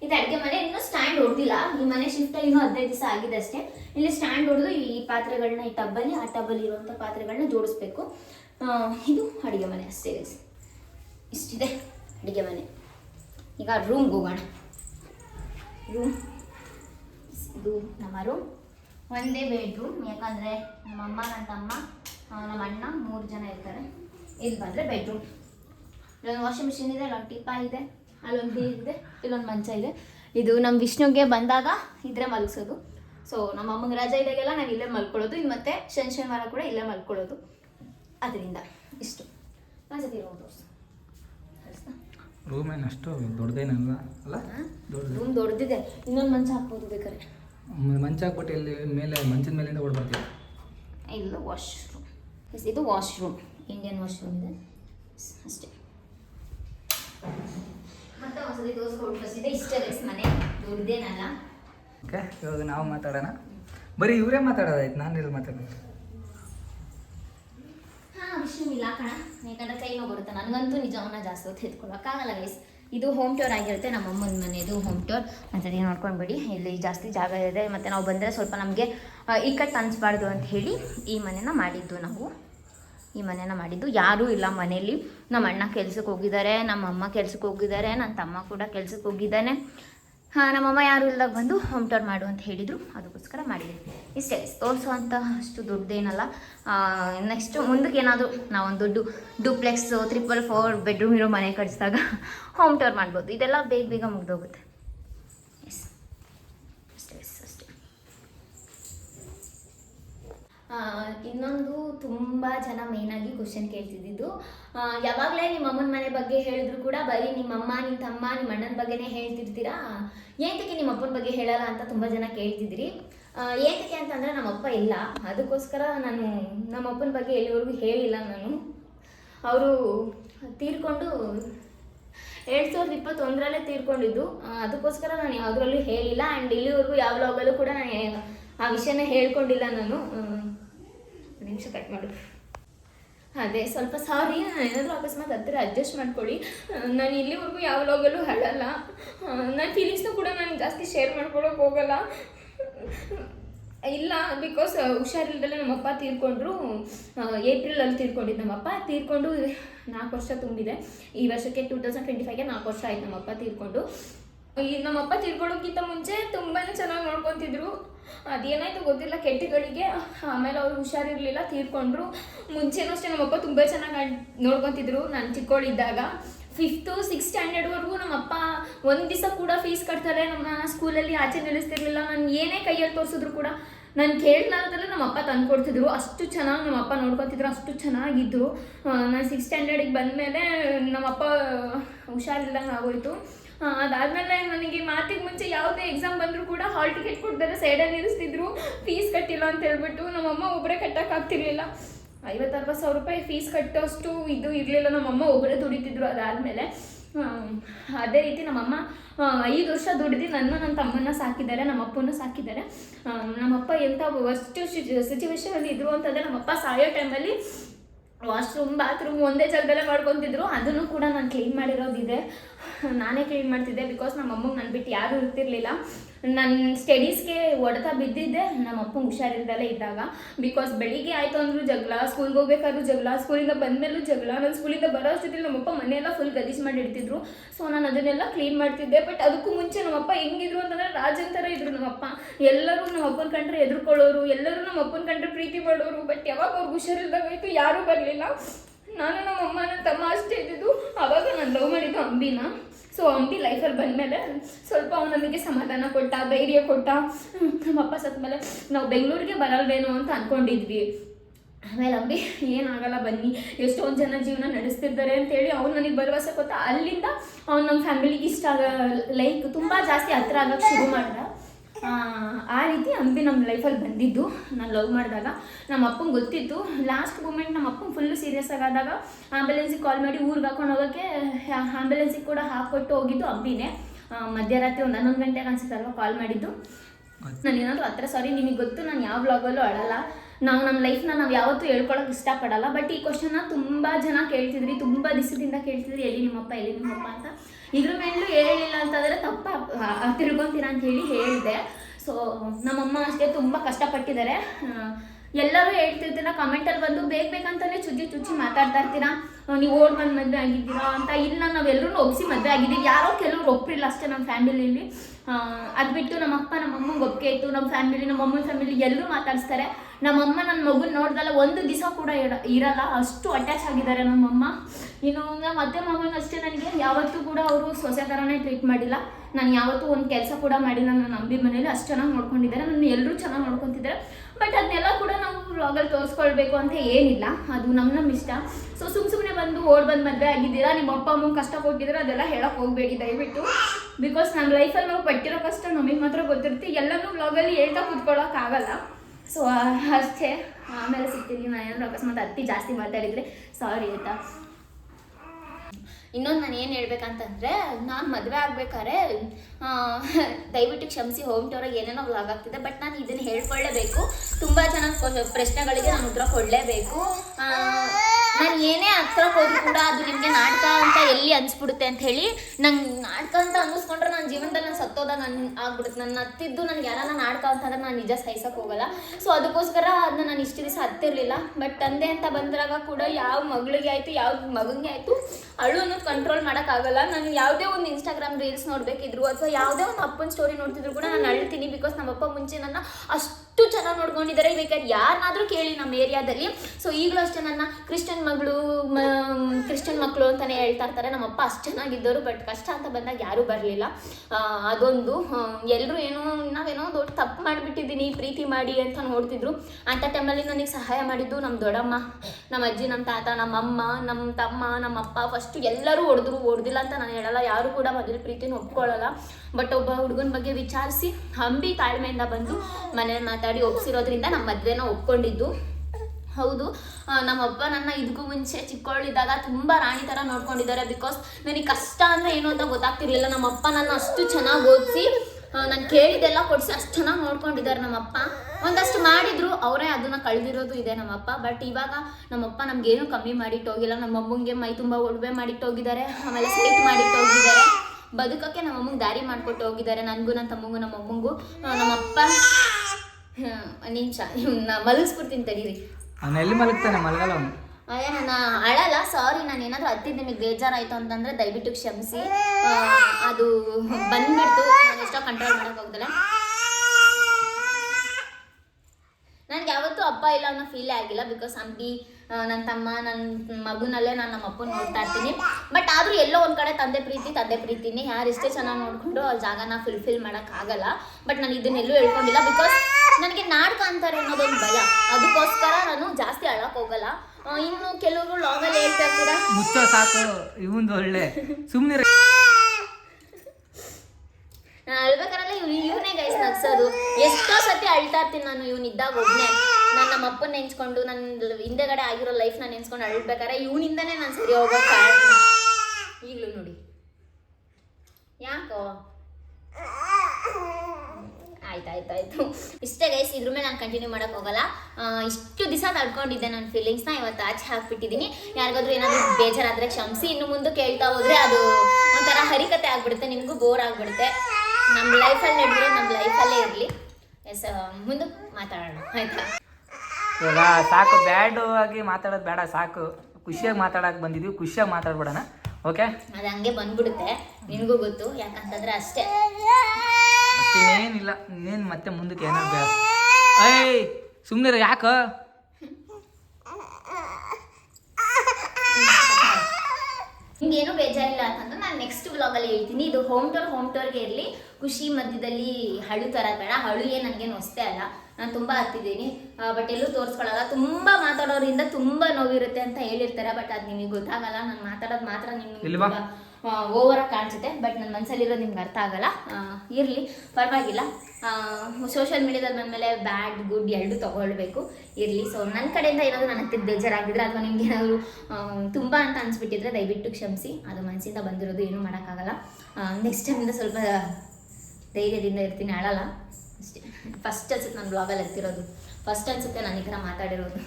ಇದು ಅಡುಗೆ ಮನೆ ಇನ್ನೂ ಸ್ಟ್ಯಾಂಡ್ ಹೊಡೆದಿಲ್ಲ. ಈ ಮನೆ ಶಿಫ್ಟ್ ಇನ್ನೂ ಹದಿನೈದು ದಿವಸ ಆಗಿದೆ ಅಷ್ಟೇ. ಇಲ್ಲಿ ಸ್ಟ್ಯಾಂಡ್ ಹೊಡೆದು ಈ ಪಾತ್ರೆಗಳನ್ನ ಈ ಟಬ್ಬಲ್ಲಿ ಆ ಟಬ್ಬಲ್ಲಿ ಇರುವಂಥ ಪಾತ್ರೆಗಳನ್ನ ಜೋಡಿಸ್ಬೇಕು. ಇದು ಅಡುಗೆ ಮನೆ ಅಷ್ಟೇ ಇಷ್ಟಿದೆ ಅಡುಗೆ ಮನೆ. ಈಗ ರೂಮ್ಗೆ ಹೋಗೋಣ. ರೂಮ್ ಇದು ನಮ್ಮ ರೂಮ್ ಒಂದೇ ಬೆಡ್ರೂಮ್ ಯಾಕಂದರೆ ನಮ್ಮಮ್ಮ ನನ್ನ ತಮ್ಮ ನಮ್ಮ ಅಣ್ಣ ಮೂರು ಜನ ಇರ್ತಾರೆ. ಇಲ್ಲಿ ಬಂದರೆ ಬೆಡ್ರೂಮ್. ಇಲ್ಲೊಂದು ವಾಷಿಂಗ್ ಮಿಷಿನ್ ಇದೆ ಅಲ್ಲೊಂದು ಟಿಪ್ಪ ಇದೆ ಅಲ್ಲೊಂದು ಬೀ ಇದೆ ಇಲ್ಲೊಂದು ಮಂಚ ಇದೆ. ಇದು ನಮ್ಮ ವಿಷ್ಣುಗೆ ಬಂದಾಗ ಇದ್ರೆ ಮಲಗಿಸೋದು. ಸೊ ನಮ್ಮ ಅಮ್ಮಂಗೆ ರಜೆ ಇದಾಗೆಲ್ಲ ನಾವು ಇಲ್ಲೇ ಮಲ್ಕೊಳ್ಳೋದು ಇನ್ನು ಮತ್ತೆ ಶನಿ ಶನಿವಾರ ಕೂಡ ಇಲ್ಲೇ ಮಲ್ಕೊಳ್ಳೋದು. ಅದರಿಂದ ಇಷ್ಟು. ರೂಮ್ ತೋರಿಸು. ರೂಮ್ ಏನು ಅಷ್ಟು ದೊಡ್ಡದೇನಲ್ಲ? ಅಲ್ಲ? ರೂಮ್ ದೊಡ್ಡದಿದೆ. ಇನ್ನೊಂದು ಮಂಚ ಹಾಕ್ಬೋದು ಬೇಕಾದ್ರೆ. ಮಂಚ ಹಾಕ್ಬಿಟ್ಟು ಇಲ್ಲಿ ಮೇಲೆ ಮಂಚದ ಮೇಲಿಂದ ಓಡ್ ಬರ್ತೀವಿ ಇಲ್ಲ ವಾಶ್ರೂಮ್ ಇದು ವಾಶ್ರೂಮ್ ಇಂಡಿಯನ್ ವಾಶ್ರೂಮ್ ಇದೆ. ಅಷ್ಟೇ. ಮತ್ತೆ ಒಂದ್ಸತಿ ತೋರಿಸ್ಕೊಂಡು ಇಷ್ಟೇ ಗೈಸ್ ಮನೆ. ದೊಡ್ಡದೇನಲ್ಲ ಓಕೆ ಇವಾಗ ನಾವು ಮಾತಾಡೋಣ. ಬರೀ ಇವರೇ ಮಾತಾಡೋದಾಯ್ತು ನಾನು ಇಲ್ಲಿ ಮಾತಾಡೋದು? ಹಾಂ ವಿಷಯ ಇಲ್ಲ ಕಣ. ಯಾಕಂದ್ರೆ ಕೈ ನೋವು ಬರುತ್ತೆ. ನನಗಂತೂ ನಿಜವನ್ನ ಜಾಸ್ತಿ ಹೊತ್ತು ಎತ್ಕೊಳ್ಳೋಕ್ಕಾಗಲ್ಲ ಗೈಸ್ ಇದು ಹೋಮ್ ಟೂರ್ ಆಗಿರುತ್ತೆ, ನಮ್ಮ ಅಮ್ಮನ ಮನೆಯದು ಹೋಮ್ ಟೂರ್ ಒಂದ್ಸತಿ ನೋಡ್ಕೊಂಡ್ಬಿಡಿ. ಇಲ್ಲಿ ಜಾಸ್ತಿ ಜಾಗ ಇದೆ. ಮತ್ತು ನಾವು ಬಂದರೆ ಸ್ವಲ್ಪ ನಮಗೆ ಇಕ್ಕಟ್ಟು ಅನಿಸ್ಬಾರ್ದು ಅಂತ ಹೇಳಿ ಈ ಮನೆನ ಮಾಡಿದ್ದು ನಾವು. ಈ ಮನೆನ ಮಾಡಿದ್ದು. ಯಾರೂ ಇಲ್ಲ ಮನೇಲಿ ನಮ್ಮ ಅಣ್ಣ ಕೆಲ್ಸಕ್ಕೆ ಹೋಗಿದ್ದಾರೆ, ನಮ್ಮ ಅಮ್ಮ ಕೆಲ್ಸಕ್ಕೆ ಹೋಗಿದ್ದಾರೆ ನನ್ನ ತಮ್ಮ ಕೂಡ ಕೆಲ್ಸಕ್ಕೆ ಹೋಗಿದ್ದಾನೆ. ನಮ್ಮಮ್ಮ ಯಾರು ಇಲ್ದಾಗ ಬಂದು ಹೋಮ್ ಟೂರ್ ಮಾಡು ಅಂತ ಹೇಳಿದರು. ಅದಕ್ಕೋಸ್ಕರ ಮಾಡಿದ್ವಿ. ಇಷ್ಟೇ ತೋರಿಸುವಂಥ ಅಷ್ಟು ದೊಡ್ಡದೇನಲ್ಲ ನೆಕ್ಸ್ಟು ಮುಂದಕ್ಕೆ ಏನಾದರೂ ನಾವೊಂದು ದುಡ್ಡು ಡೂಪ್ಲೆಕ್ಸ್ ತ್ರಿಪಲ್ ಫೋರ್ ಬೆಡ್ರೂಮ್ ಇರೋ ಮನೆ ಕಟ್ಸಿದಾಗ ಹೋಮ್ ಟೂರ್ ಮಾಡ್ಬೋದು. ಇದೆಲ್ಲ ಬೇಗ ಬೇಗ ಮುಗ್ದೋಗುತ್ತೆ ಎಸ್ ಅಷ್ಟೇ ಎಸ್ ಅಷ್ಟೇ ಆ, ಇನ್ನೊಂದು ತುಂಬ ಜನ ಮೇಯ್ನಾಗಿ ಕ್ವಶನ್ ಕೇಳ್ತಿದ್ದಿದ್ದು. ಯಾವಾಗಲೇ ನಿಮ್ಮ ಅಮ್ಮನ ಮನೆ ಬಗ್ಗೆ ಹೇಳಿದ್ರು ಕೂಡ ಬರೀ ನಿಮ್ಮ ಅಮ್ಮ ನಿಮ್ಮ ತಮ್ಮ, ನಿಮ್ಮ ಅಣ್ಣನ ಬಗ್ಗೆನೇ ಹೇಳ್ತಿರ್ತೀರಾ? ಏತಕ್ಕೆ ನಿಮ್ಮ ಅಪ್ಪನ ಬಗ್ಗೆ ಹೇಳಲ್ಲ ಅಂತ ತುಂಬ ಜನ ಕೇಳ್ತಿದ್ರಿ ಏತಕ್ಕೆ ಅಂತಂದರೆ ನಮ್ಮಪ್ಪ ಇಲ್ಲ. ಅದಕ್ಕೋಸ್ಕರ ನಾನು ನಮ್ಮಪ್ಪನ ಬಗ್ಗೆ ಎಲ್ಲಿವರೆಗೂ ಹೇಳಿಲ್ಲ ನಾನು. ಅವರು ತೀರ್ಕೊಂಡು ಎರಡು ಸಾವಿರದ ಇಪ್ಪತ್ತೊಂದರಲ್ಲೇ ತೀರ್ಕೊಂಡಿದ್ದು. ಅದಕ್ಕೋಸ್ಕರ ನಾನು ಯಾವುದರಲ್ಲೂ ಹೇಳಿಲ್ಲ. ಆ್ಯಂಡ್ ಇಲ್ಲಿವರೆಗೂ ಯಾವ ಲಾಗಲ್ಲೂ ಕೂಡ ನಾನು ಆ ವಿಷಯನ ಹೇಳ್ಕೊಂಡಿಲ್ಲ ನಾನು. ನಿಮಿಷ ಕಟ್ ಮಾಡು. ಅದೇ, ಸ್ವಲ್ಪ ಸಾರಿ ಏನಾದರೂ ಅಕಸ್ಮಾತ್ ಹತ್ತಿರ ಅಡ್ಜಸ್ಟ್ ಮಾಡ್ಕೊಳ್ಳಿ. ನಾನು ಇಲ್ಲಿವರೆಗೂ ಯಾವ ಲೋಗಲ್ಲೂ ಹೇಳಲ್ಲ. ನನ್ನ ಫೀಲಿಂಗ್ಸ್ನೂ ಕೂಡ ನಾನು ಜಾಸ್ತಿ ಶೇರ್ ಮಾಡ್ಕೊಳ್ಳೋಕೆ ಹೋಗಲ್ಲ. ಇಲ್ಲ ಬಿಕಾಸ್ ಹುಷಾರಿಲ್ಲದಲ್ಲ ನಮ್ಮಪ್ಪ ತೀರ್ಕೊಂಡ್ರು. ಏಪ್ರಿಲಲ್ಲಿ ತೀರ್ಕೊಂಡಿದ್ದು ನಮ್ಮಪ್ಪ ತೀರ್ಕೊಂಡು ನಾಲ್ಕು ವರ್ಷ ತುಂಬಿದೆ. ಈ ವರ್ಷಕ್ಕೆ ಟೂ ತೌಸಂಡ್ ಟ್ವೆಂಟಿ ಫೈವ್ಗೆ ನಾಲ್ಕು ವರ್ಷ ಆಯ್ತು ನಮ್ಮಪ್ಪ ತೀರ್ಕೊಂಡು. ಈ ನಮ್ಮಪ್ಪ ತೀರ್ಕೊಳ್ಳೋಕ್ಕಿಂತ ಮುಂಚೆ ತುಂಬಾ ಚೆನ್ನಾಗಿ ನೋಡ್ಕೊತಿದ್ರು. ಅದೇನಾಯ್ತು ಗೊತ್ತಿಲ್ಲ ಕೆಟ್ಟಗಳಿಗೆ. ಆಮೇಲೆ ಅವ್ರು ಹುಷಾರಿರಲಿಲ್ಲ, ತೀರ್ಕೊಂಡ್ರು. ಮುಂಚೆನೂ ಅಷ್ಟೇ ನಮ್ಮಪ್ಪ ತುಂಬ ಚೆನ್ನಾಗಿ ನೋಡ್ಕೊತಿದ್ರು ನಾನು ಚಿಕ್ಕವಳಿದ್ದಾಗ ಫಿಫ್ತು ಸಿಕ್ಸ್ ಸ್ಟ್ಯಾಂಡರ್ಡ್ವರೆಗೂ ನಮ್ಮಪ್ಪ ಒಂದು ದಿವಸ ಕೂಡ ಫೀಸ್ ಕಟ್ತಾರೆ ನಮ್ಮ ಸ್ಕೂಲಲ್ಲಿ ಆಚೆ ನಿಲ್ಲಿಸ್ತಿರ್ಲಿಲ್ಲ. ನಾನು ಏನೇ ಕೈಯಲ್ಲಿ ತೋರಿಸಿದ್ರು ಕೂಡ ನಾನು ಕೇಳಲಾರ್ದಲ್ಲೇ ನಮ್ಮಪ್ಪ ತಂದು ಕೊಡ್ತಿದ್ರು ಅಷ್ಟು ಚೆನ್ನಾಗಿ ನಮ್ಮ ಅಪ್ಪ ನೋಡ್ಕೊತಿದ್ರು, ಅಷ್ಟು ಚೆನ್ನಾಗಿದ್ರು. ನಾನು ಸಿಕ್ಸ್ ಸ್ಟ್ಯಾಂಡರ್ಡಿಗೆ ಬಂದಮೇಲೆ ನಮ್ಮಪ್ಪ ಹುಷಾರಿಲ್ದಂಗೆ ಆಗೋಯಿತು. ಅದಾದ್ಮೇಲೆ ನನಗೆ ಮಾತಿಗೆ ಮುಂಚೆ ಯಾವುದೇ ಎಕ್ಸಾಮ್ ಬಂದರೂ ಕೂಡ ಹಾಲ್ ಟಿಕೆಟ್ ಕೊಡ್ತಾರೆ. ಸೈಡಲ್ಲಿ ನಿಲ್ಲಿಸ್ತಿದ್ರು ಫೀಸ್ ಕಟ್ಟಿಲ್ಲ ಅಂತ ಹೇಳ್ಬಿಟ್ಟು ನಮ್ಮಮ್ಮ ಒಬ್ಬರೇ ಕಟ್ಟೋಕ್ಕಾಗ್ತಿರ್ಲಿಲ್ಲ ಐವತ್ತು ಅರವತ್ತು ಸಾವಿರ ರೂಪಾಯಿ ಫೀಸ್ ಕಟ್ಟೋಷ್ಟು ಇದು ಇರಲಿಲ್ಲ. ನಮ್ಮಮ್ಮ ಒಬ್ಬರೇ ದುಡಿತಿದ್ರು ಅದಾದಮೇಲೆ. ಅದೇ ರೀತಿ ನಮ್ಮಮ್ಮ ಐದು ವರ್ಷ ದುಡಿದು ನನ್ನ ನನ್ನ ತಮ್ಮನ್ನ ಸಾಕಿದ್ದಾರೆ ನಮ್ಮ ಅಪ್ಪನೂ ಸಾಕಿದ್ದಾರೆ. ನಮ್ಮ ನಮ್ಮಪ್ಪ ಎಂಥ ವರ್ಸ್ಟ್ ಸಿಚುವೇಶನಲ್ಲಿ ಇದ್ರು ಅಂತಂದರೆ ನಮ್ಮಪ್ಪ ಸಾಯೋ ಟೈಮಲ್ಲಿ ವಾಶ್ರೂಮ್ ಬಾತ್ರೂಮ್ ಒಂದೇ ಜಾಗದಲ್ಲೇ ಮಾಡ್ಕೊತಿದ್ರು. ಅದನ್ನು ಕೂಡ ನಾನು ಕ್ಲೀನ್ ಮಾಡಿರೋದಿದೆ. ನಾನೇ ಕ್ಲೀನ್ ಮಾಡ್ತಿದ್ದೆ ಬಿಕಾಸ್ ನಮ್ಮ ಅಮ್ಮಗೆ ನಾನು ಬಿಟ್ಟು ಯಾರೂ ಇರ್ತಿರ್ಲಿಲ್ಲ. ನನ್ನ ಸ್ಟಡೀಸ್ಗೆ ಒಡತ ಬಿದ್ದಿದ್ದೆ, ನಮ್ಮ ಅಪ್ಪಂಗೆ ಹುಷಾರಿಲ್ದಲೇ ಇದ್ದಾಗ. ಬಿಕಾಸ್ ಬೆಳಿಗ್ಗೆ ಆಯಿತು ಅಂದರೂ ಜಗಳ ಸ್ಕೂಲ್ಗೆ ಹೋಗ್ಬೇಕಾದ್ರೂ ಜಗಳ ಸ್ಕೂಲಿಂದ ಬಂದಮೇಲೂ ಜಗಳ. ನಾನು ಸ್ಕೂಲಿಂದ ಬರೋ ಅಷ್ಟೊತ್ತಿಗೆ ನಮ್ಮಪ್ಪ ಮನೆಯೆಲ್ಲ ಫುಲ್ ಗಲೀಜು ಮಾಡಿ ಇಡ್ತಿದ್ರು. ಸೊ ನಾನು ಅದನ್ನೆಲ್ಲ ಕ್ಲೀನ್ ಮಾಡ್ತಿದ್ದೆ ಬಟ್ ಅದಕ್ಕೂ ಮುಂಚೆ ನಮ್ಮಪ್ಪ ಹೆಂಗಿದ್ರು ಅಂತಂದ್ರೆ ರಾಜನ್ ಥರ ಇದ್ರು ನಮ್ಮಪ್ಪ ಎಲ್ಲರೂ ನಮ್ಮ ಅಪ್ಪನ ಕಂಡ್ರೆ ಎದುರ್ಕೊಳ್ಳೋರು, ಎಲ್ಲರೂ ನಮ್ಮ ಅಪ್ಪನ ಕಂಡ್ರೆ ಪ್ರೀತಿ ಮಾಡೋರು ಬಟ್ ಯಾವಾಗ ಅವ್ರಿಗೆ ಹುಷಾರಿಲ್ದಾಗೋಯ್ತು ಯಾರೂ ಬರಲಿಲ್ಲ. ನಾನು ನಮ್ಮ ಅಮ್ಮ ನನ್ನ ತಮ್ಮ ಅಷ್ಟೇ ಇದ್ದಿದ್ದು ಅಂಬಿನ. ಸೊ ಅಂಬಿ ಲೈಫಲ್ಲಿ ಬಂದಮೇಲೆ ಸ್ವಲ್ಪ ಅವ್ನು ನಮಗೆ ಸಮಾಧಾನ ಕೊಟ್ಟ, ಧೈರ್ಯ ಕೊಟ್ಟ ನಮ್ಮಪ್ಪ ಸತ್ತ ಮೇಲೆ ನಾವು ಬೆಂಗಳೂರಿಗೆ ಬರಲ್ವೇನೋ ಅಂತ ಅಂದ್ಕೊಂಡಿದ್ವಿ ಆಮೇಲೆ ಅಂಬಿ, ಏನಾಗಲ್ಲ ಬನ್ನಿ, ಎಷ್ಟೊಂದು ಜನ ಜೀವನ ನಡೆಸ್ತಿದ್ದಾರೆ ಅಂತೇಳಿ ಅವ್ನು ನನಗೆ ಭರವಸೆ ಕೊಟ್ಟ. ಅಲ್ಲಿಂದ ಅವ್ನು ನಮ್ಮ ಫ್ಯಾಮಿಲಿಗೆ ಇಷ್ಟ ಆಗ ಲೈಕ್ ತುಂಬ ಜಾಸ್ತಿ ಹತ್ರ ಆಗೋಕ್ಕೆ ಶುರು ಮಾಡ್ದ. ಆ, ರೀತಿ ಅಂಬಿ ನಮ್ಮ ಲೈಫಲ್ಲಿ ಬಂದಿದ್ದು. ನಾನು ಲವ್ ಮಾಡಿದಾಗ. ನಮ್ಮ ಅಪ್ಪಂಗೆ ಗೊತ್ತಿತ್ತು. ಲಾಸ್ಟ್ ಮೂಮೆಂಟ್ ನಮ್ಮ ಅಪ್ಪಂಗೆ ಫುಲ್ಲು ಸೀರಿಯಸ್ ಆಗಾದಾಗ ಆಂಬುಲೆನ್ಸಿಗೆ ಕಾಲ್ ಮಾಡಿ ಊರಿಗೆ ಹಾಕೊಂಡು ಹೋಗೋಕ್ಕೆ ಆಂಬುಲೆನ್ಸಿಗೆ ಕೂಡ ಹಾಕ್ಕೊಟ್ಟು ಹೋಗಿದ್ದು ಅಂಬಿನೇ. ಮಧ್ಯರಾತ್ರಿ ಒಂದು ಹನ್ನೊಂದು ಗಂಟೆಗೆ ಅನ್ಸುತ್ತಲ್ವ ಕಾಲ್ ಮಾಡಿದ್ದು. ನಾನು ಏನಾದರೂ ಹತ್ರ ಸಾರಿ ನಿಮಗೆ ಗೊತ್ತು. ನಾನು ಯಾವ ಬ್ಲಾಗಲ್ಲೂ ಅಳಲ್ಲ. ನಾವು ನಮ್ಮ ಲೈಫ್ನ ನಾವು ಯಾವತ್ತೂ ಹೇಳ್ಕೊಳಕ್ಕೆ ಇಷ್ಟಪಡಲ್ಲ. ಬಟ್ ಈ ಕ್ವಶನ್ನ ತುಂಬ ಜನ ಕೇಳ್ತಿದ್ರಿ, ತುಂಬ ದಿಸದಿಂದ ಕೇಳ್ತಿದ್ರಿ, ಎಲ್ಲಿ ನಿಮ್ಮಪ್ಪ ಎಲ್ಲಿ ನಿಮ್ಮಪ್ಪ ಅಂತ. ಇದ್ರ ಮೇಲೂ ಹೇಳಿಲ್ಲ ಅಂತಂದರೆ ತಪ್ಪ ತಿರ್ಗೋತೀರ ಅಂತ ಹೇಳಿ ಹೇಳಿದೆ. ಸೊ ನಮ್ಮಮ್ಮ ಅಷ್ಟೇ ತುಂಬ ಕಷ್ಟಪಟ್ಟಿದ್ದಾರೆ. ಎಲ್ಲರೂ ಹೇಳ್ತಿರ್ತೀರ ಕಮೆಂಟಲ್ಲಿ ಬಂದು ಬೇಗ ಬೇಕಂತಲೇ ಚುಚ್ಚಿ ಚುಚ್ಚಿ ಮಾತಾಡ್ತಾ ಇರ್ತೀರಾ. ನೀವು ಓಡ್ ಬಂದು ಮದುವೆ ಆಗಿದ್ದೀರಾ ಅಂತ ಇಲ್ಲ ನಾವೆಲ್ಲರೂ ಒಪ್ಸಿ ಮದುವೆ ಆಗಿದ್ದೀವಿ. ಯಾರೋ ಕೆಲವ್ರು ಒಪ್ಪಿಲ್ಲ ಅಷ್ಟೇ ನಮ್ಮ ಫ್ಯಾಮಿಲಿಲಿ ಅದು ಬಿಟ್ಟು ನಮ್ಮ ಅಪ್ಪ ನಮ್ಮ ಅಮ್ಮಂಗೆ ಒಪ್ಪಿಗೆ ಇತ್ತು ನಮ್ಮ ಫ್ಯಾಮಿಲಿ ನಮ್ಮ ಅಮ್ಮನ ಫ್ಯಾಮಿಲಿ ಎಲ್ಲರೂ ಮಾತಾಡಿಸ್ತಾರೆ. ನಮ್ಮಮ್ಮ ನನ್ನ ಮಗುನ ನೋಡ್ದಲ್ಲ ಒಂದು ದಿವಸ ಕೂಡ ಇರ- ಇರಲ್ಲ. ಅಷ್ಟು ಅಟ್ಯಾಚ್ ಆಗಿದ್ದಾರೆ ನಮ್ಮಮ್ಮ. ಇನ್ನು ನಮ್ಮ ಅತ್ತೆ ಅಷ್ಟೇ ನನಗೆ. ಯಾವತ್ತೂ ಕೂಡ ಅವರು ಸೊಸೆ ಥರನೇ ಟ್ರೀಟ್ ಮಾಡಿಲ್ಲ. ನಾನು ಯಾವತ್ತೂ ಒಂದು ಕೆಲಸ ಕೂಡ ಮಾಡಿಲ್ಲ. ನನ್ನ ಅಂಬಿ ಮನೇಲಿ ಅಷ್ಟು ಚೆನ್ನಾಗಿ ನೋಡ್ಕೊಂಡಿದ್ದಾರೆ. ನನ್ನ ಎಲ್ಲರೂ ಚೆನ್ನಾಗಿ ನೋಡ್ಕೊತಿದ್ದಾರೆ. ಬಟ್ ಅದನ್ನೆಲ್ಲ ಕೂಡ ನಾವು ವ್ಲಾಗಲ್ಲಿ ತೋರಿಸ್ಕೊಳ್ಬೇಕು ಅಂತ ಏನಿಲ್ಲ. ಅದು ನಮ್ಮ ನಮ್ಮ ಇಷ್ಟ. ಸೊ ಸುಮ್ ಸುಮ್ಮನೆ ಬಂದು ಓಡ್ ಬಂದು ಮದುವೆ ಆಗಿದ್ದೀರಾ? ನಿಮ್ಮ ಅಪ್ಪ ಅಮ್ಮ ಕಷ್ಟ ಕೊಟ್ಟಿದ್ರೆ ಅದೆಲ್ಲ ಹೇಳಕ್ಕೆ ಹೋಗಬೇಡಿ ದಯವಿಟ್ಟು. ಬಿಕಾಸ್ ನಮ್ಮ ಲೈಫಲ್ಲಿ ನಾವು ಪಟ್ಟಿರೋ ಕಷ್ಟ ನಮಗೆ ಮಾತ್ರ ಗೊತ್ತಿರುತ್ತೆ. ಎಲ್ಲನೂ ವ್ಲಾಗಲ್ಲಿ ಹೇಳ್ತಾ ಕೂತ್ಕೊಳ್ಳೋಕ್ಕಾಗಲ್ಲ ಸೊ ಅಷ್ಟೇ. ಆಮೇಲೆ ಸಿಗ್ತೀನಿ. ನಾನು ಏನಾದ್ರು ಅಕಸ್ಮಾತ್ ಅತ್ತಿ ಜಾಸ್ತಿ ಮಾತಾಡಿದರೆ ಸಾರಿ ಆಯಿತಾ? ಇನ್ನೊಂದು ನಾನು ಏನು ಹೇಳ್ಬೇಕಂತಂದರೆ, ನಾನು ಮದುವೆ ಆಗ್ಬೇಕಾದ್ರೆ ದಯವಿಟ್ಟು ಕ್ಷಮಿಸಿ ಹೋಮ್ ಟೂರ್ ಏನೇನೋ ವ್ಲಾಗ್ ಆಗ್ತಿದೆ ಬಟ್ ನಾನು ಇದನ್ನು ಹೇಳ್ಕೊಳ್ಳೇಬೇಕು. ತುಂಬ ಜನ ಪ್ರಶ್ನೆಗಳಿಗೆ ನಾನು ಉತ್ತರ ಕೊಡಲೇಬೇಕು. ನಾನು ಏನೇ ಹತ್ರ ಹೋದ್ರು ಕೂಡ ಅದು ನಿಮಗೆ ನಾಟಕ ಅಂತ ಎಲ್ಲಿ ಅನಿಸ್ಬಿಡುತ್ತೆ ಅಂತ ಹೇಳಿ ನಂಗೆ ನಾಟಕ ಅಂತ ಅನ್ನಿಸ್ಕೊಂಡ್ರೆ ನನ್ನ ಜೀವನದಲ್ಲಿ ನಾನು ಸತ್ತೋದಾಗ ನಾನು ಆಗ್ಬಿಡುತ್ತೆ. ನನ್ನ ಹತ್ತಿದ್ದು ನನಗೆ ಯಾರನ್ನ ನಾಟಕ ಅಂತಂದ್ರೆ ನಾನು ನಿಜ ಸಹಿಸಕ್ಕೆ ಹೋಗಲ್ಲ. ಸೊ ಅದಕ್ಕೋಸ್ಕರ ಅದನ್ನ ನಾನು ಇಷ್ಟು ದಿವಸ ಹತ್ತಿರಲಿಲ್ಲ. ಬಟ್ ತಂದೆ ಅಂತ ಬಂದಾಗ ಕೂಡ ಯಾವ ಮಗಳಿಗೆ ಆಯಿತು, ಯಾವ ಮಗನಿಗೆ ಆಯಿತು, ಅಳು ಅನ್ನೋದು ಕಂಟ್ರೋಲ್ ಮಾಡೋಕ್ಕಾಗಲ್ಲ ನಾನು ಯಾವುದೇ ಒಂದು ಇನ್ಸ್ಟಾಗ್ರಾಮ್ ರೀಲ್ಸ್ ನೋಡಬೇಕಿದ್ರು ಅಥವಾ ಯಾವುದೇ ಒಂದು ಅಪ್ಪನ ಸ್ಟೋರಿ ನೋಡ್ತಿದ್ರು ಕೂಡ ನಾನು ಅಳ್ತೀನಿ ಬಿಕಾಸ್ ನಮ್ಮಪ್ಪ ಮುಂಚೆ ನನ್ನ ಅಷ್ಟು ಚೆನ್ನಾಗಿ ನೋಡ್ಕೊಂಡಿದ್ದಾರೆ. ಬೇಕಾದ್ರೆ ಯಾರನ್ನಾದ್ರೂ ಕೇಳಿ ನಮ್ಮ ಏರಿಯಾದಲ್ಲಿ. ಸೊ ಈಗಲೂ ಅಷ್ಟೇ ನನ್ನ ಕ್ರಿಶ್ಚಿಯನ್ ಮಗಳು ಕ್ರಿಶ್ಚಿಯನ್ ಮಕ್ಕಳು ಅಂತಲೇ ಹೇಳ್ತಾ ಇರ್ತಾರೆ. ನಮ್ಮಪ್ಪ ಅಷ್ಟು ಚೆನ್ನಾಗಿದ್ದರು ಬಟ್ ಕಷ್ಟ ಅಂತ ಬಂದಾಗ ಯಾರೂ ಬರಲಿಲ್ಲ. ಅದೊಂದು ಎಲ್ಲರೂ ಏನೋ, ನಾವೇನೋ ದೊಡ್ಡ ತಪ್ಪು ಮಾಡಿಬಿಟ್ಟಿದ್ದೀನಿ, ಪ್ರೀತಿ ಮಾಡಿ ಅಂತ ನೋಡ್ತಿದ್ರು. ಅಂಥ ಟೈಮಲ್ಲಿ ನನಗೆ ಸಹಾಯ ಮಾಡಿದ್ದು ನಮ್ಮ ದೊಡ್ಡಮ್ಮ, ನಮ್ಮ ಅಜ್ಜಿ, ನಮ್ಮ ತಾತ, ನಮ್ಮ ಅಮ್ಮ, ನಮ್ಮ ತಮ್ಮ, ನಮ್ಮ ಅಪ್ಪ. ಫಸ್ಟು ಎಲ್ಲರೂ ಹೊಡೆದ್ರು, ಹೊಡೆದಿಲ್ಲ ಅಂತ ನಾನು ಹೇಳಲ್ಲ. ಯಾರು ಕೂಡ ಮೊದಲು ಪ್ರೀತಿನ ಒಪ್ಕೊಳ್ಳಲ್ಲ. ಬಟ್ ಒಬ್ಬ ಹುಡುಗನ ಬಗ್ಗೆ ವಿಚಾರಿಸಿ, ಹಂಬಿ ತಾಳ್ಮೆಯಿಂದ ಬಂದು ಮನೇಲಿ ಮಾತಾಡಿ ಒಪ್ಸಿರೋದ್ರಿಂದ ನಮ್ಮ ಮದುವೆನ ಒಪ್ಕೊಂಡಿದ್ದು. ಹೌದು ನಮ್ಮಪ್ಪ ನನ್ನ ಇದಕ್ಕೂ ಮುಂಚೆ ಚಿಕ್ಕವಳಿದ್ದಾಗ ತುಂಬ ರಾಣಿ ಥರ ನೋಡ್ಕೊಂಡಿದ್ದಾರೆ ಬಿಕಾಸ್ ನನಗೆ ಕಷ್ಟ ಅಂದರೆ ಏನು ಅಂತ ಗೊತ್ತಾಗ್ತಿರ್ಲಿಲ್ಲ. ನಮ್ಮಪ್ಪ ನನ್ನ ಅಷ್ಟು ಚೆನ್ನಾಗಿ ಓದಿಸಿ ನಾನು ಕೇಳಿದ್ದೆಲ್ಲ ಕೊಡಿಸಿ ಅಷ್ಟು ಚೆನ್ನಾಗಿ ನೋಡ್ಕೊಂಡಿದ್ದಾರೆ ನಮ್ಮಪ್ಪ. ಒಂದಷ್ಟು ಮಾಡಿದ್ರು, ಅವರೇ ಅದನ್ನ ಕಳೆದಿರೋದು ಇದೆ ನಮ್ಮಪ್ಪ. ಬಟ್ ಇವಾಗ ನಮ್ಮಪ್ಪ ನಮ್ಗೇನು ಕಮ್ಮಿ ಮಾಡಿಟ್ಟು ಹೋಗಿಲ್ಲ. ನಮ್ಮ ಮೈ ತುಂಬ ಒಡವೆ ಮಾಡಿಟ್ಟು ಹೋಗಿದ್ದಾರೆ, ಆಮೇಲೆ ಸ್ಲೀಟ್ ಮಾಡಿಟ್ಟು ಹೋಗಿದ್ದಾರೆ. ಬದುಕಕ್ಕೆ ನಮ್ಮ ಅಮ್ಮಂಗೆ ದಾರಿ ಮಾಡಿಕೊಟ್ಟು ಹೋಗಿದ್ದಾರೆ. ನನಗೂ ನನ್ನ ತಮ್ಮಂಗೂ ನಮ್ಮ ಅಮ್ಮಂಗೂ ನಮ್ಮಪ್ಪ ನಿಮಿಷ ಇವ್ನ ಮಲಗಿಸ್ಬಿಡ್ತೀನಿ ತಡೀರಿ. ಅವನು ಎಲ್ಲಿ ಮಲಗ್ತಾನೆ? ಮಲಗಲ್ಲ ಅವನು. ನಾನು ಅಳಲ್ಲ ಸಾರಿ ನಾನು ಏನಾದರೂ ಹತ್ತಿದ್ದು ನಿಮಗೆ ಬೇಜಾರಾಯಿತು ಅಂತಂದರೆ ದಯವಿಟ್ಟು ಕ್ಷಮಿಸಿ. ಅದು ಬಂದ್ಬಿಡ್ತು. ನಾನು ಎಷ್ಟೋ ಕಂಟ್ರೋಲ್ ಮಾಡೋಕೆ ಹೋಗ್ದಲ್ಲ. ನನಗೆ ಯಾವತ್ತೂ ಅಪ್ಪ ಇಲ್ಲ ಅನ್ನೋ ಫೀಲೇ ಆಗಿಲ್ಲ ಬಿಕಾಸ್ ಅಂಬಿ ನನ್ನ ತಮ್ಮ ನನ್ನ ಮಗುನಲ್ಲೇ ನಾನು ನಮ್ಮ ಅಪ್ಪನ ನೋಡ್ತಾ ಇರ್ತೀನಿ. ಬಟ್ ಆದರೂ ಎಲ್ಲೋ ಒಂದು ಕಡೆ ತಂದೆ ಪ್ರೀತಿ ತಂದೆ ಪ್ರೀತಿನೇ. ಯಾರು ಎಷ್ಟೇ ಚೆನ್ನಾಗಿ ನೋಡಿಕೊಂಡು ಆ ಜಾಗನ ಫುಲ್ಫಿಲ್ ಮಾಡೋಕ್ಕಾಗಲ್ಲ ಬಟ್ ನಾನು ಇದನ್ನೆಲ್ಲೂ ಹೇಳ್ಕೊಂಡಿಲ್ಲ ಬಿಕಾಸ್ ನನಗೆ ನಾಟಕ ಅಂತಾರೆ ಅನ್ನೋದೊಂದು ಭಯ. ಅದಕ್ಕೋಸ್ಕರ ನಾನು ಜಾಸ್ತಿ ಅಳಕ್ ಹೋಗಲ್ಲ. ಇನ್ನು ಕೆಲವರು ಲಾಗಲ್ಲಿ ಹೇಳ್ತಾ ಇರ್ತೀರಾ ಮುಚ್ಚೋ ಸಾಕು ಇವಂದು ಒಳ್ಳೆ. ಸುಮ್ಮನೆ ನಾನು ಅಳ್ಬೇಕಾರಲ್ಲ ಇವ್ನು ಇವನೇ ಗೈಸ್ ನಗ್ಸೋದು. ಎಷ್ಟೋ ಸತಿ ಅಳ್ತಾ ಇರ್ತೀನಿ ನಾನು ಇವ್ನು ಇದ್ದಾಗ ಒಬ್ಬನೇ ನಾನು ನಮ್ಮ ಅಪ್ಪನ ನೆನ್ಸ್ಕೊಂಡು ನನ್ನ ಹಿಂದೆಗಡೆ ಆಗಿರೋ ಲೈಫ್ನ ನೆನ್ಸ್ಕೊಂಡು ಅಳ್ಬೇಕಾರೆ ಇವನಿಂದನೇ ನಾನು ಸರಿ ಹೋಗೋ ಕಾರಣ. ಈಗಲೂ ನೋಡಿ. ಯಾಕೋ? ಆಯ್ತಾಯ್ತಾಯ್ತು ಇಷ್ಟೇ ಗೈಸ್ ಇದ್ರ ಮೇಲೆ ನಾನು ಕಂಟಿನ್ಯೂ ಮಾಡೋಕೆ ಹೋಗಲ್ಲ. ಇಷ್ಟು ದಿವಸ ತಡ್ಕೊಂಡಿದ್ದೆ ನನ್ನ ಫೀಲಿಂಗ್ಸ್ನ ಇವತ್ತು ಆಚೆ ಹಾಕ್ಬಿಟ್ಟಿದ್ದೀನಿ ಯಾರಿಗಾದ್ರೂ ಏನಾದರೂ ಬೇಜಾರಾದರೆ ಕ್ಷಮಿಸಿ ಇನ್ನು ಮುಂದೆ ಕೇಳ್ತಾ ಹೋದ್ರೆ ಅದು ಒಂಥರ ಹರಿಕತೆ ಆಗ್ಬಿಡುತ್ತೆ ನಿಮಗೂ ಬೋರ್ ಆಗ್ಬಿಡುತ್ತೆ. ನಮ್ಮ ಲೈಫಲ್ಲಿ ನಡೆದ್ರೆ ನಮ್ಮ ಲೈಫಲ್ಲೇ ಇರಲಿ. ಎಸ್ ಮುಂದೆ ಮಾತಾಡೋಣ ಆಯ್ತಾ? ಇವಾಗ ಸಾಕು ಬ್ಯಾಡ್ ಆಗಿ ಮಾತಾಡೋದು ಬೇಡ ಸಾಕು. ಖುಷಿಯಾಗಿ ಮಾತಾಡಕ್ಕೆ ಬಂದಿದ್ವಿ ಖುಷಿಯಾಗಿ ಮಾತಾಡ್ಬಿಡೋಣ ಓಕೆ ಅದು ಹಂಗೆ ಬಂದ್ಬಿಡುತ್ತೆ ನಿನಗೂ ಗೊತ್ತು ಯಾಕಂತಂದ್ರೆ ಅಷ್ಟೇ. ಅಷ್ಟೇನೇನಿಲ್ಲ ಇನ್ನೇನು ಮತ್ತೆ ಮುಂದಕ್ಕೆ ಏನಾರು ಬೇಡ. ಏಯ್ ಸುಮ್ಮನೆ ಯಾಕ? ನಿಮ್ಗೇನು ಬೇಜಾರಿಲ್ಲ ಅಂತಂದ್ರೆ ನಾನು ನೆಕ್ಸ್ಟ್ ವ್ಲಾಗಲ್ಲಿ ಹೇಳ್ತೀನಿ. ಇದು ಹೋಮ್ ಟೂರ್ ಹೋಮ್ ಟೋರ್ಗೆ ಇರಲಿ. ಖುಷಿ ಮಧ್ಯದಲ್ಲಿ ಹಳು ಥರ ಬೇಡ. ಹಳು ಏನು ನನಗೇನು ಹೊಸ್ತೇ ಅಲ್ಲ. ನಾನು ತುಂಬ ಹತ್ತಿದ್ದೀನಿ. ಬಟ್ ಎಲ್ಲೂ ತೋರಿಸ್ಕೊಳ್ಳಲ್ಲ ತುಂಬ ಮಾತಾಡೋರಿಂದ ತುಂಬ ನೋವಿರುತ್ತೆ ಅಂತ ಹೇಳಿರ್ತಾರೆ ಬಟ್ ಅದು ನಿಮಗೆ ಗೊತ್ತಾಗಲ್ಲ. ನಾನು ಮಾತಾಡೋದು ಮಾತ್ರ? ನಿಮ್ಗೆ ಓವರಾಗಿ ಕಾಣಿಸುತ್ತೆ ಬಟ್ ನನ್ನ ಮನಸ್ಸಲ್ಲಿರೋದು ನಿಮ್ಗೆ ಅರ್ಥ ಆಗಲ್ಲ. ಇರಲಿ, ಪರವಾಗಿಲ್ಲ. ಸೋಷಿಯಲ್ ಮೀಡಿಯಾದಲ್ಲಿ ಬಂದಮೇಲೆ ಬ್ಯಾಡ್ ಗುಡ್ ಎರಡು ತೊಗೊಳ್ಬೇಕು. ಇರಲಿ ಸೊ ನನ್ನ ಕಡೆಯಿಂದ ಏನಾದರೂ ಹತ್ತಿರ ಬೇಜಾರಾಗಿದ್ರೆ ಅಥವಾ ನಿಮ್ಗೆ ಏನಾದರೂ ತುಂಬ ಅಂತ ಅನಿಸ್ಬಿಟ್ಟಿದ್ರೆ ದಯವಿಟ್ಟು ಕ್ಷಮಿಸಿ. ಅದು ಮನಸ್ಸಿಂದ ಬಂದಿರೋದು ಏನೂ ಮಾಡೋಕ್ಕಾಗಲ್ಲ. ನೆಕ್ಸ್ಟ್ ಟೈಮಿಂದ ಸ್ವಲ್ಪ ಧೈರ್ಯದಿಂದ ಇರ್ತೀನಿ, ಅಳಲ್ಲ. ಅಷ್ಟೇ. ಫಸ್ಟ್ ಅನ್ಸುತ್ತೆ ನಾನು ಬ್ಲಾಗಲ್ಲಿ ಎತ್ತಿರೋದು. ಫಸ್ಟ್ ಅನ್ಸುತ್ತೆ ನಾನು ಈ ಥರ ಮಾತಾಡಿರೋದು.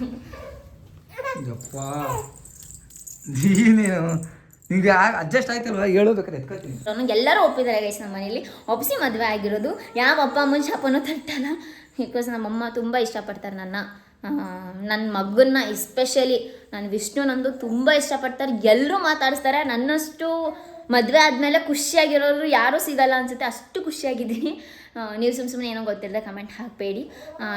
ನೀನೇನು ನಿಂಗೆ ಅಡ್ಜಸ್ಟ್ ಆಯ್ತಲ್ವಾ? ಎತ್ಕೊಳ್ತೀನಿ. ಅವ್ನು ಎಲ್ಲರೂ ಒಪ್ಪಿದ್ದಾರೆ ಗೈಸ್ ನಮ್ಮ ಮನೇಲಿ. ಒಪ್ಸಿ ಮದುವೆ ಆಗಿರೋದು. ಯಾವ ಅಪ್ಪ ಅಮ್ಮನ ಶಾಪನೂ ತಟ್ಟಲ್ಲ. ಬಿಕಾಸ್ ನಮ್ಮಮ್ಮ ತುಂಬ ಇಷ್ಟಪಡ್ತಾರೆ ನನ್ನ ನನ್ನ ಮಗನ್ನ ಎಸ್ಪೆಷಲಿ ನಾನು ವಿಷ್ಣುನಂದು ತುಂಬ ಇಷ್ಟಪಡ್ತಾರೆ. ಎಲ್ಲರೂ ಮಾತಾಡಿಸ್ತಾರೆ. ನನ್ನಷ್ಟು ಮದುವೆ ಆದಮೇಲೆ ಖುಷಿಯಾಗಿರೋರು ಯಾರೂ ಸಿಗಲ್ಲ ಅನಿಸುತ್ತೆ. ಅಷ್ಟು ಖುಷಿಯಾಗಿದ್ದೀನಿ. ನೀವು ಸುಮ್ಮ ಸುಮ್ಮನೆ ಏನೋ ಗೊತ್ತಿಲ್ಲದೆ ಕಮೆಂಟ್ ಹಾಕಬೇಡಿ.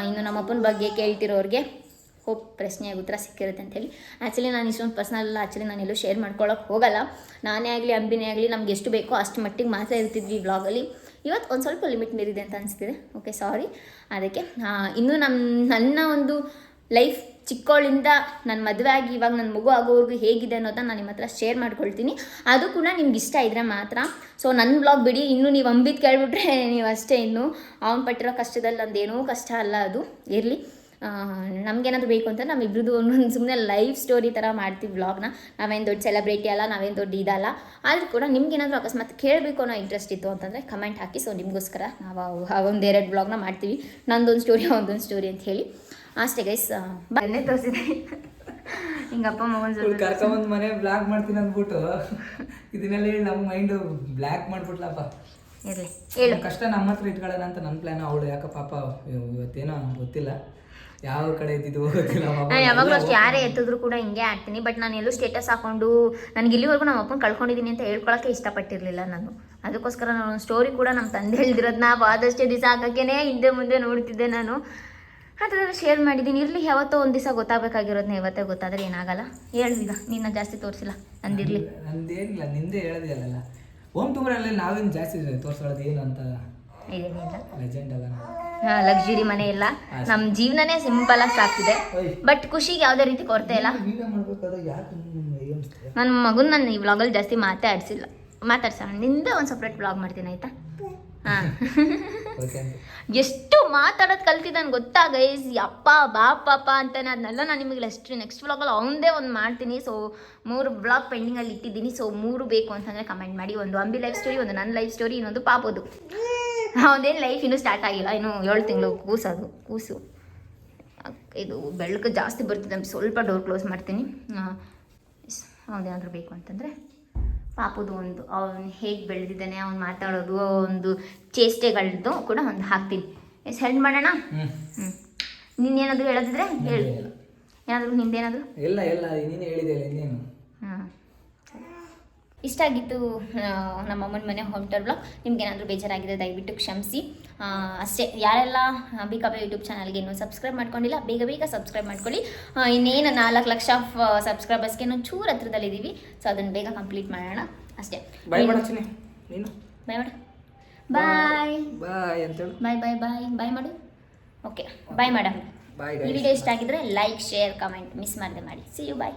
ಇನ್ನು ನಮ್ಮ ಅಪ್ಪನ ಬಗ್ಗೆ ಕೇಳ್ತಿರೋರಿಗೆ ಹೋಪ್ ಪ್ರಶ್ನೆಗೆ ಉತ್ತರ ಸಿಕ್ಕಿರುತ್ತೆ ಅಂತೇಳಿ. ಆ್ಯಕ್ಚುಲಿ ನಾನು ಇಷ್ಟೊಂದು ಪರ್ಸ್ನಲ್ ಆ್ಯಕ್ಚುಲಿ ನಾನು ಎಲ್ಲೂ ಶೇರ್ ಮಾಡ್ಕೊಳ್ಳೋಕೆ ಹೋಗಲ್ಲ. ನಾನೇ ಆಗಲಿ, ಅಂಬಿನೇ ಆಗಲಿ ನಮ್ಗೆ ಎಷ್ಟು ಬೇಕೋ ಅಷ್ಟು ಮಟ್ಟಿಗೆ ಮಾತ್ರ ಇರ್ತಿದ್ವಿ ವ್ಲಾಗಲ್ಲಿ ಇವತ್ತು ಒಂದು ಸ್ವಲ್ಪ ಲಿಮಿಟ್ ಮೀರಿದೆ ಅಂತ ಅನಿಸ್ತಿದೆ. ಓಕೆ ಸಾರಿ ಅದಕ್ಕೆ ಇನ್ನೂ ನಮ್ಮ ನನ್ನ ಒಂದು ಲೈಫ್ ಚಿಕ್ಕವಳಿಂದ ನನ್ನ ಮದುವೆ ಆಗಿ ಇವಾಗ ನನ್ನ ಮಗು ಆಗೋವರೆಗೂ ಹೇಗಿದೆ ಅನ್ನೋದನ್ನ ನಾನು ನಿಮ್ಮ ಹತ್ರ ಶೇರ್ ಮಾಡ್ಕೊಳ್ತೀನಿ. ಅದು ಕೂಡ ನಿಮ್ಗೆ ಇಷ್ಟ ಇದ್ದರೆ ಮಾತ್ರ. ಸೊ ನನ್ನ ಬ್ಲಾಗ್ ಬಿಡಿ. ಇನ್ನು ನೀವು ಅಂಬಿದ್ ಕೇಳ್ಬಿಟ್ರೆ ನೀವು ಅಷ್ಟೇ ಇನ್ನು. ಅವ್ನು ಪಟ್ಟಿರೋ ಕಷ್ಟದಲ್ಲಿ ನಂದೇನೂ ಕಷ್ಟ ಅಲ್ಲ ಅದು. ಇರಲಿ. ನಮಗೇನಾದ್ರು ಬೇಕು ಅಂತ ನಮ್ಮಿಬ್ರದ್ದು ಒಂದೊಂದು ಸುಮ್ಮನೆ ಲೈಫ್ ಸ್ಟೋರಿ ಥರ ಮಾಡ್ತೀವಿ ವ್ಲಾಗ್ನ ನಾವೇನು ದೊಡ್ಡ ಸೆಲೆಬ್ರಿಟಿ ಅಲ್ಲ ನಾವೇನು ದೊಡ್ಡ ಇದಲ್ಲ. ಆದರೂ ಕೂಡ ನಿಮ್ಗೇನಾದರೂ ಅಕಸ್ಮಾತ್ ಕೇಳಬೇಕು ಅನ್ನೋ ಇಂಟ್ರೆಸ್ಟ್ ಇತ್ತು ಅಂತಂದರೆ ಕಮೆಂಟ್ ಹಾಕಿ. ಸೊ ನಿಮಗೋಸ್ಕರ ನಾವು ಒಂದು ಎರಡು ಬ್ಲಾಗ್ನ ಮಾಡ್ತೀವಿ. ನಂದೊಂದು ಸ್ಟೋರಿ ಒಂದೊಂದು ಸ್ಟೋರಿ ಅಂತ ಹೇಳಿ. ಅಷ್ಟೇ ಗೈಸ್ ಬನ್ನೇ ತೋರಿಸಿದೆ. ಹಿಂಗಪ್ಪ ಮಗನ ಜೊತೆ ಕರ್ಕೊಂಬಂದು ಮನೆ ಬ್ಲಾಕ್ ಮಾಡ್ತೀನಿ ಅಂದ್ಬಿಟ್ಟು. ಇದನ್ನೆಲ್ಲ ಹೇಳಿ ನಮ್ಮ ಮೈಂಡ್ ಬ್ಲ್ಯಾಕ್ ಮಾಡ್ಬಿಟ್ಲಪ್ಪ. ಇರಲಿ. ಹೇಳು. ಕಷ್ಟ ನಮ್ಮ ಹತ್ರ ಇಟ್ಕೊಳ್ಳೋಣ ಅಂತ ನನ್ನ ಪ್ಲಾನ್ ಅವಳು ಯಾಕೆ ಪಾಪ ಇವತ್ತೇನೋ ಗೊತ್ತಿಲ್ಲ. ಯಾವ ಕಡೆ ಇದ್ದಿದ್ದು. ನಾನು ಯಾವಾಗಲೂ ಅಷ್ಟು ಯಾರೇ ಎತ್ತಿದ್ರು ಕೂಡ ಹಿಂಗೆ ಆಡ್ತೀನಿ ಬಟ್ ನಾನು ಎಲ್ಲೂ ಸ್ಟೇಟಸ್ ಹಾಕೊಂಡು ನನಗೆ ಇಲ್ಲಿವರೆಗೂ ನಮ್ಮ ಅಪ್ಪನ ಕಳ್ಕೊಂಡಿದ್ದೀನಿ ಅಂತ ಹೇಳ್ಕೊಳಕ್ಕೆ ಇಷ್ಟಪಟ್ಟಿರಲಿಲ್ಲ ನಾನು. ಅದಕ್ಕೋಸ್ಕರ ನಾನು ಸ್ಟೋರಿ ಕೂಡ ನಮ್ಮ ತಂದೆ ಹೇಳ್ದಿರೋದನ್ನ ಆದಷ್ಟು ದಿವಸ ಹಾಕೋಕ್ಕೇನೆ ಹಿಂದೆ ಮುಂದೆ ನೋಡ್ತಿದ್ದೆ ನಾನು. ಅದನ್ನೆಲ್ಲ ಶೇರ್ ಮಾಡಿದ್ದೀನಿ. ಇರಲಿ ಯಾವತ್ತೋ ಒಂದು ದಿವಸ ಗೊತ್ತಾಗಬೇಕಾಗಿರೋದನ್ನ ಇವತ್ತೇ ಗೊತ್ತಾದರೆ ಏನಾಗಲ್ಲ. ಹೇಳಿದ ನಿನ್ನ ಜಾಸ್ತಿ ತೋರಿಸಿಲ್ಲ ನಂದಿರಲಿ. ನಂದೇನಿಲ್ಲ ನಿಂದೆ ಹೇಳೋದಿಲ್ಲ ಓಮ್ ತುಮರಲ್ಲಿ ನಾವೇನು ಜಾಸ್ತಿ ತೋರಿಸೋದು ಏನು ಅಂತ? ಇದೇನಿಲ್ಲ ನಾವು. ಲಕ್ಸುರಿ ಮನೆ ಇಲ್ಲ. ನಮ್ಮ ಜೀವನನೇ ಸಿಂಪಲ್ ಆಗಿ ಸಾಕ್ತಿದೆ. ಬಟ್ ಖುಷಿಗೆ ಯಾವ್ದೇ ರೀತಿ ಕೊರತೆ ಇಲ್ಲ. ನನ್ನ ಮಗನ ನಾನು ಈ ವ್ಲಾಗಲ್ಲಿ ಜಾಸ್ತಿ ಮಾತಾಡ್ಸಿಲ್ಲ. ಮಾತಾಡ್ಸೋಣ. ನಿಂದ ಒಂದು ಸಪ್ರೇಟ್ ವ್ಲಾಗ್ ಮಾಡ್ತೀನಿ ಆಯ್ತಾ? ಹಾಂ. ಅಂತ ಎಷ್ಟು ಮಾತಾಡೋದು ಕಲ್ತಿದ್ದಾನೆ ಗೊತ್ತಾ ಗೈಸ್ ಅಪ್ಪ ಬಾಪಪ್ಪ ಅಂತಾನೆ. ಅದನ್ನೆಲ್ಲ ನಾನು ನಿಮಗೆ ನೆಕ್ಸ್ಟ್ ನೆಕ್ಸ್ಟ್ ವ್ಲಾಗಲ್ಲಿ ಅವನದೇ ಒಂದು ಮಾಡ್ತೀನಿ. ಸೊ ಮೂರು ಬ್ಲಾಗ್ ಪೆಂಡಿಂಗಲ್ಲಿ ಇಟ್ಟಿದ್ದೀನಿ. ಸೊ ಮೂರು ಬೇಕು ಅಂತಂದರೆ ಕಮೆಂಟ್ ಮಾಡಿ. ಒಂದು ಅಂಬಿ ಲೈಫ್ ಸ್ಟೋರಿ ಒಂದು ನನ್ನ ಲೈಫ್ ಸ್ಟೋರಿ ಇನ್ನೊಂದು ಪಾಪದು. ಅವನದೇನು ಲೈಫ್ ಇನ್ನೂ ಸ್ಟಾರ್ಟ್ ಆಗಿಲ್ಲ. ಇನ್ನು ಏಳು ತಿಂಗಳು ಕೂಸದು ಕೂಸು. ಇದು ಬೆಳಕು ಜಾಸ್ತಿ ಬರ್ತಿದೆ ಸ್ವಲ್ಪ ಡೋರ್ ಕ್ಲೋಸ್ ಮಾಡ್ತೀನಿ. ಅವನೇನಾದರೂ ಬೇಕು ಅಂತಂದರೆ ಪಾಪದು ಒಂದು ಅವನು ಹೇಗೆ ಬೆಳೆದಿದ್ದಾನೆ ಅವ್ನು ಮಾತಾಡೋದು ಒಂದು ಚೇಷ್ಟೆಗಳದ್ದು ಕೂಡ ಒಂದು ಹಾಕ್ತೀನಿ. ಎಸ್ ಹೆಲ್ಪ್ ಮಾಡೋಣ? ಹ್ಞೂ ಹ್ಞೂ ನಿನ್ನೇನಾದರೂ ಹೇಳೋದಿದ್ರೆ ಹೇಳಿ. ಏನಾದರೂ ನಿಂದೇನಾದರೂ? ಇಲ್ಲ ಇಲ್ಲ ನೀನು ಹೇಳಿದೆ ಇನ್ನೇನು? ಹಾಂ. ಇಷ್ಟ ಆಗಿತ್ತು ನಮ್ಮ ಅಮ್ಮನ ಮನೆ ಹೋಮ್ ಟರ್ ಬ್ಲಾಗ್ ನಿಮ್ಗೆ ಏನಾದರೂ ಬೇಜಾರಾಗಿದೆ ದಯವಿಟ್ಟು ಕ್ಷಮಿಸಿ. ಅಷ್ಟೇ ಯಾರೆಲ್ಲ ಬಿಕಾಬೆ ಯೂಟ್ಯೂಬ್ ಚಾನಲ್ಗೆ ಇನ್ನೂ ಸಬ್ಸ್ಕ್ರೈಬ್ ಮಾಡ್ಕೊಂಡಿಲ್ಲ ಬೇಗ ಬೇಗ ಸಬ್ಸ್ಕ್ರೈಬ್ ಮಾಡ್ಕೊಳ್ಳಿ. ಇನ್ನೇನು ನಾಲ್ಕು ಲಕ್ಷ ಸಬ್ಸ್ಕ್ರೈಬರ್ಸ್ಗೆ ಇನ್ನೊಂದು ಚೂರು ಹತ್ರದಲ್ಲಿದ್ದೀವಿ ಸೊ ಅದನ್ನು ಬೇಗ ಕಂಪ್ಲೀಟ್ ಮಾಡೋಣ. ಅಷ್ಟೇ. ಬಾಯ್ ಮಾಡ ಬಾಯ್ bye bye bye bye bye bye ಮಾಡು. ಓಕೆ ಬಾಯ್ ಮೇಡಮ್ ಈ ವಿಡಿಯೋ ಇಷ್ಟ ಆಗಿದ್ರೆ ಲೈಕ್ ಶೇರ್ ಕಮೆಂಟ್ ಮಿಸ್ ಮಾಡದೆ ಮಾಡಿ. C you bye